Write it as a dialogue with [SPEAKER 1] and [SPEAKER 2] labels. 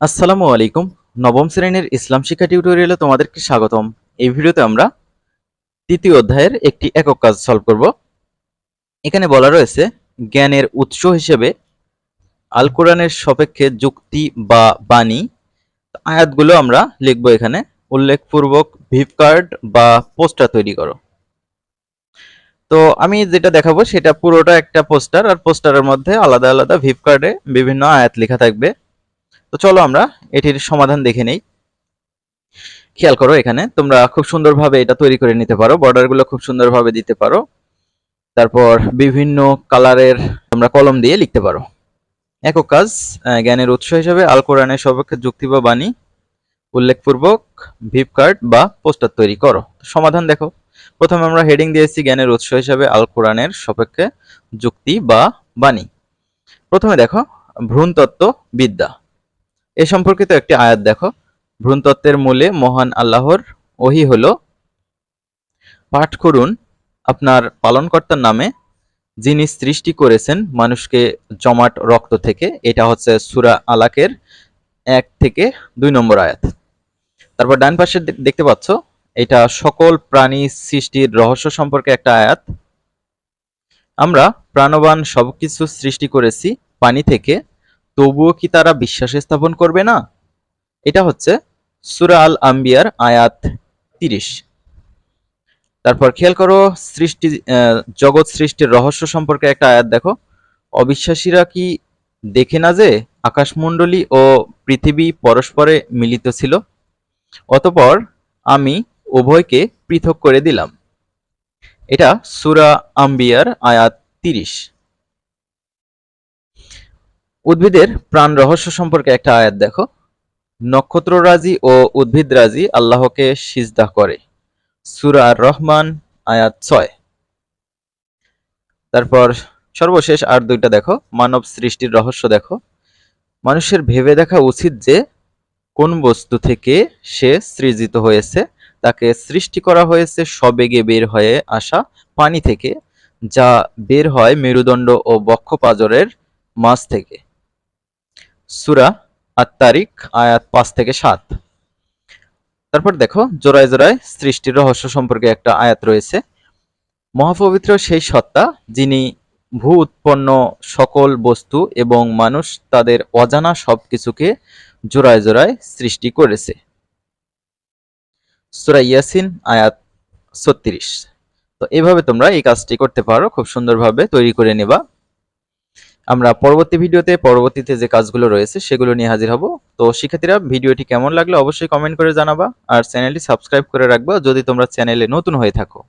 [SPEAKER 1] আসসালামু আলাইকুম। নবম শ্রেণির ইসলাম শিক্ষা টিউটোরিয়ালে তোমাদেরকে স্বাগতম। এই ভিডিওতে আমরা তৃতীয় অধ্যায়ের একটি একক কাজ সলভ করব। এখানে বলা রয়েছে, জ্ঞানের উৎস হিসেবে আল কোরআনের সাপেক্ষে যুক্তি বা বাণী। আয়াতগুলো আমরা লিখব এখানে, উল্লেখপূর্বক ভিপ কার্ড বা পোস্টার তৈরি করো। তো আমি যেটা দেখাবো সেটা পুরোটা একটা পোস্টার, আর পোস্টারের মধ্যে আলাদা আলাদা ভিপ কার্ডে বিভিন্ন আয়াত লেখা থাকবে। তো চলো আমরা এটির সমাধান দেখে নেই। খেয়াল করো এখানে, তোমরা খুব সুন্দরভাবে এটা তৈরি করে নিতে পারো বর্ডারগুলো খুব সুন্দরভাবে দিতে পারো। তারপর বিভিন্ন কালারের তোমরা কলম দিয়ে লিখতে পারো। একক কাজ জ্ঞানের উৎস হিসেবে আল কোরআনের সপক্ষে যুক্তি বা বাণী উল্লেখপূর্বক ভিপ কার্ড বা পোস্টার তৈরি করো। সমাধান দেখো, প্রথমে আমরা হেডিং দিয়েছি জ্ঞানের উৎস হিসেবে আল কোরআনের সপক্ষে যুক্তি বা বাণী। প্রথমে দেখো ভ্রূণতত্ত্ব বিদ্যা এ সম্পর্কিত একটি আয়াত দেখো। ভ্রূণতত্ত্বের মূলে মহান আল্লাহর ওহি হল, পাঠ করুন আপনার পালনকর্তার নামে, যিনি সৃষ্টি করেছেন মানুষকে জমাট রক্ত থেকে। এটা হচ্ছে সুরা আলাকের এক থেকে দুই নম্বর আয়াত। তারপর ডান পাশে দেখতে পাচ্ছ, এটা সকল প্রাণী সৃষ্টির রহস্য সম্পর্কে একটা আয়াত। আমরা প্রাণবান সবকিছু সৃষ্টি করেছি পানি থেকে তবুও কি তারা বিশ্বাস স্থাপন করবে না? এটা হচ্ছে সুরা আল আম্বিয়ার আয়াত তিরিশ। তারপর খেয়াল করো, সৃষ্টি জগৎ সৃষ্টির রহস্য সম্পর্কে একটা আয়াত দেখো। অবিশ্বাসীরা কি দেখে না যে আকাশমণ্ডলী ও পৃথিবী পরস্পরে মিলিত ছিল? অতপর আমি উভয়কে পৃথক করে দিলাম। এটা সুরা আম্বিয়ার আয়াত তিরিশ। উদ্ভিদের প্রাণ রহস্য সম্পর্কে একটা আয়াত দেখো। নক্ষত্ররাজি ও উদ্ভিদরাজি আল্লাহকে সিজদা করে। সুরা রহমান, আয়াত ছয়। তারপর সর্বশেষ আর দুইটা দেখো, মানব সৃষ্টির রহস্য দেখো। মানুষের ভেবে দেখা উচিত যে কোন বস্তু থেকে সে সৃজিত হয়েছে, তাকে সৃষ্টি করা হয়েছে সবেগে বের হয়ে আসা পানি থেকে, যা বের হয় মেরুদণ্ড ও বক্ষপাজরের মাছ থেকে। সুরা আত তারিখ আয়াত পাঁচ থেকে সাত। তারপর দেখো, জোড়ায় জোড়ায় সৃষ্টির রহস্য সম্পর্কে একটা আয়াত রয়েছে। মহাপবিত্র সেই সত্তা, যিনি ভূ উৎপন্ন সকল বস্তু এবং মানুষ তাদের অজানা সবকিছুকে জোড়ায় জোড়ায় সৃষ্টি করেছে। সূরা ইয়াসিন, আয়াত ছত্রিশ। তো এভাবে তোমরা এই কাজটি করতে পারো, খুব সুন্দরভাবে তৈরি করে নেবা। আমরা পরবর্তী ভিডিওতে, পরবর্তীতে যে কাজগুলো রয়েছে সেগুলো নিয়ে হাজির হব। তো শিক্ষার্থীরা, ভিডিওটি কেমন লাগল অবশ্যই কমেন্ট করে জানাবা আর চ্যানেলটি সাবস্ক্রাইব করে রাখবা যদি তোমরা চ্যানেলে নতুন হয়ে থাকো।